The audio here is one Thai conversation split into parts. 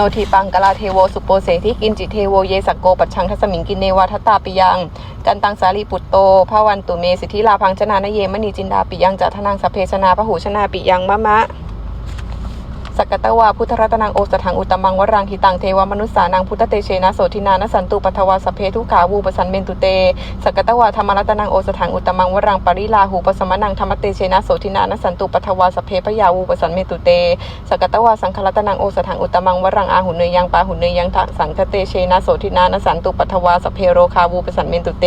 โนทีปังกลาเทโวสุโปเสที่กินจิเทโวเยสกโกปัจชังทัสมิงกินเนวาทตตาปิยัง กันตังสาลีปุตโตภาวันตุเมสิทธิลาพังชนานเยมณีจินดาปิยังจัทนังสพเพชนาพระหูชนาปิยังมะมะ สกตวาพุทธรัตนังโอสถังอุตมังวรังหิตังเทวมนุสสานังพุทธเตเชนะโสทินา นสันตุปัทวาสเพทุขาวูปสันเมนตุเตสกตวาธรรมรัตนังโอสถังอุตมังวรังปริลาหูปสมนังธรรมเตเชนะโสทินา นสันตุปัทวาสเพพยาวูปสันเมนตุเตสกตวาสังครัตนังโอสถังอุตมังวรังอาหุเนยังปาหุเนยังสังคเตเชนะโสทินา นสันตุปัทวาสเพโรคาวูปสันเมนตุเต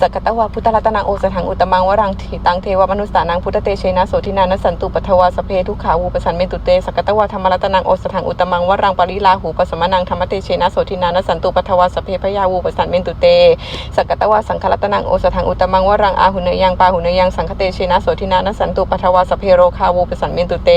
สกตวาพุทธรัตนังโอสถังอุตมังวรังหิตังเทวมนุสสานังพุทธเตเชนะโสทินา นสันตุปัทวาสเพทุขาวูปสันเมนตุเตสกตวาธรรมรัตนังโอสถังอุตมังวรังปริลาหูปสมนังธรรมเตเชนะโสทินานสันตุปัทวาสเพพยาวูปสันเมนตุเตสกตวาสังครัตนังโอสถังอุตมังวรังอาหุเนยังปาหุเนยังสังคเตเชนะโสทินานสันตุปัทวาสเพโรคาวูปสันเมนตุเต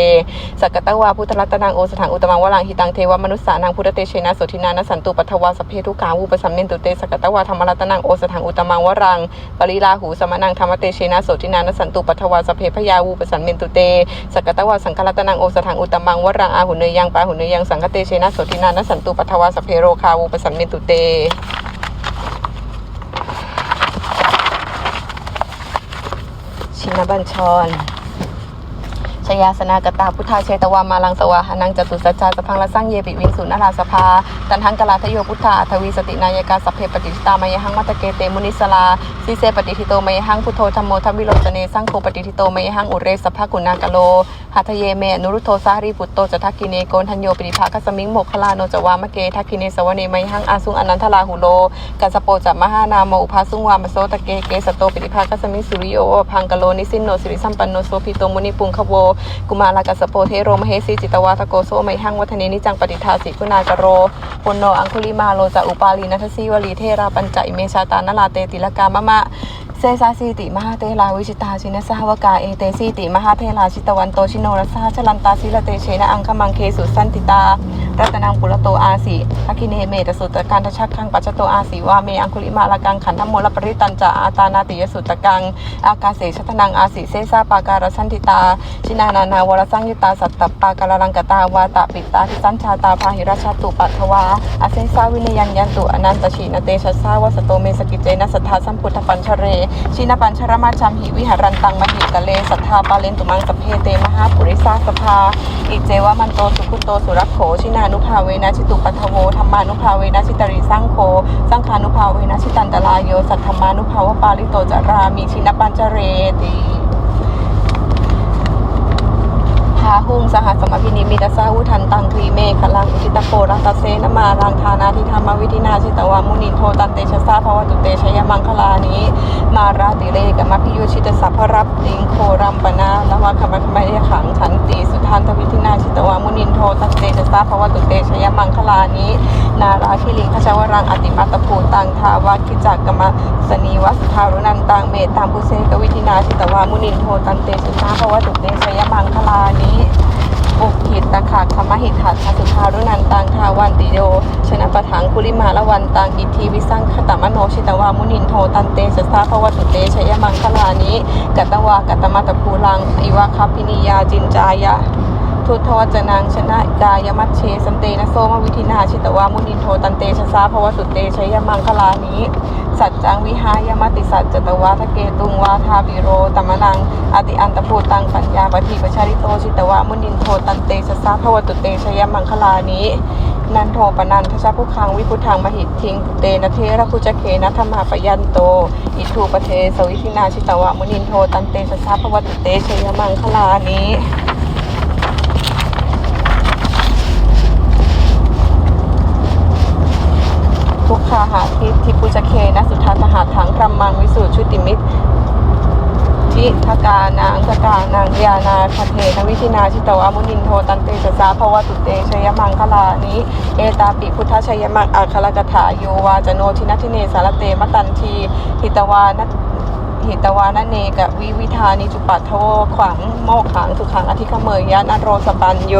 สกตวาพุทธรัตนังโอสถังอุตมังวรังหิตังเทวมนุสสานังพุทธเตเชนะโสทินานสันตุปัทวาสเพทุกาวูปสันเมนตุเตสกตวาธรรมรัตนังโอสถังอุตมังวรังปริลาหูสมนังธรรมเตเชนะโสทินานสันตุปัทวาสเพพยาวูปสันเมนตุเตสกตวาสังครัตนังโอสถังอุตมังวรังอาหุเนยยังปาหุเนยยังสังคเตเชนะโสทินานสันตุปัทวาสเพโรคาวูปสันเมนตุเตชินบัญชร ชยาสนากตาพุทธาเชตวามาลังสวาหนังจตุสัจจาสพังละสังเยปิวิงสุนาราสภา ตันหังกลาทโยพุทธาทวีสตินายกาสัพเพปฏิทิตามายหังมัตตเกเตมุนิสลาสีเสปฏิทิโตมายหังพุทโธธรรมโมทัมวิโรจเนสังโฆปฏิทิโตมายหังอุเรสภกุณากโลหัทเยเมนุรุโทสารีปุตโตจทักกิเนโกนทัญโยปิภาคสมิงโมคลาโนจวามะเกทักกิเนสวเนมายหังอาสุงอนันทลาหุโลกัสโปจัมมหานาโมอุภาสุงวามโสตะเกเกสโตปิภาคสมิงสุริโยพังกโลนิสินโนสิริสัมปันโนโสภิโตมุนิปุงคโวกุมารากัสสโปเทโรมเหสีจิตวาทโกโซไมหังวัฒเนนิจังปฏิทาสิคุณากโรปุณโนอังคุลิมาโลจะอุปาลีนัทสีวลีเทราปัญจอิเมชาตานลาเตติลกามะมะ เซซาสีติมหาเตลาวิชิตาชินสหวกาเอเตสีติมหาเทลาชิตวันโตชิโนรสหชลันตาศิลเตเชนะอังคมังเคสุสันติตา รัตนังปุระโตอาสีทักขิเนเมตสุตตะการทชักขังปัจจโตอาสีวาเมอังคุลิมาลากังขันธมลปริตันจาอาตานาติยสุตตะกัง อากาเสชัตนังอาสีเซซาปาการสันติตา ชินานานาวรสังยุตาสัตตปาการลังกตาวาตาปิตาทิสัญชาตาพาหิราชาตุปัทวาอาเซซาวินยันยันตุอนันตชีนเตชะสาวสโตเมสกิเจนะสัทธาสัมพุทธปัญชเรชินปัญชรมาชัมหิวิหารันตังมหิกะเลสัทธาปาเลนตุมังสเพเตมหาปุริสาสภา อิเจวะมันโตสุขุโตสุรักโขชินานุภาเวนะชิตุปัทโวธรรมานุภาเวนะชิตริสังโฆสังขานุภาเวนะชิตันตลายโยสัทธมานุภาวปาลิโตจารามีชินปัญชเรติพาหุงสหัสมพินิมิตสาวุทันตังคลีเมฆลังอุทิตโกรัตเสนมารังธานาทิธรรมวิธินาชิตวามุนินโทตันเตชะสาภาวตุเตชยมังคลานิ มาราติเลกมัพิยุชิตสัพพรับติงโครัมปนาละวะคมะคมะยขังฉันติสุทันทวิธินาชิตวามุนินโทตันเตชะสาภวตุเตชยมังคลานินาราคิลิงขชวรังอติมัตภูตังทาวาคิจักกมะสนีวัสทารุนันตังเมตตามพุเสกวิธินาชิตวามุนินโทตันเตชะสาภวตุเตชยมังคลานิ อุหิตตะขาคมหิตาคาสุภารุนันตังทาวันติโยชนะปะถังคุลิมาละวันตังอิทีวิสังขตมโนชิตวามุนินโทตันเตสสาภวตุเตชยมังคลานิกัตวากัตมาตภูลังอิวะคัพพินิยาจินจายะ ทุทธวจนังชนะกายมัชเช สันเตนะโสมวิธินาชิตวามุนินโทตันเตชะสาภวตุเตชัยมังคลานิสัจจังวิหายมติสัจจตวาทะเกตุงวาทาบิโรตมนังอติอันตภูตังปัญญาปฏิปชาริโตชิตวามุนินโทตันเตชะสาภวตุเตชัยมังคลานินันโทปนันทชาพุคังวิพุทังมหิตทิงเตนะเทระคุจเคนะธรรมาปยันโต อิทูปเทสวิธินาชิตวามุนินโทตันเตชะสาภวตุเตชยมังคลานิ ทุกขาหาทิทิปุจเคนะสุทัตหาถังพรหมังวิสุทธิชุติมิตรทิทกานางสกานางยานาคเทนวิธินาชิตวามุนินโทตันเตสสาภวตุเตชยมังคลานิเอตาปิพุทธชยมังอัคลกถาโยวาจโนทินัทิเนสารเตมตันทีหิตวานัหิตวานเนกะวิวิธานิจุปัทโทขวังโมขังสุขังอธิคเมยยะนโรสปัญโย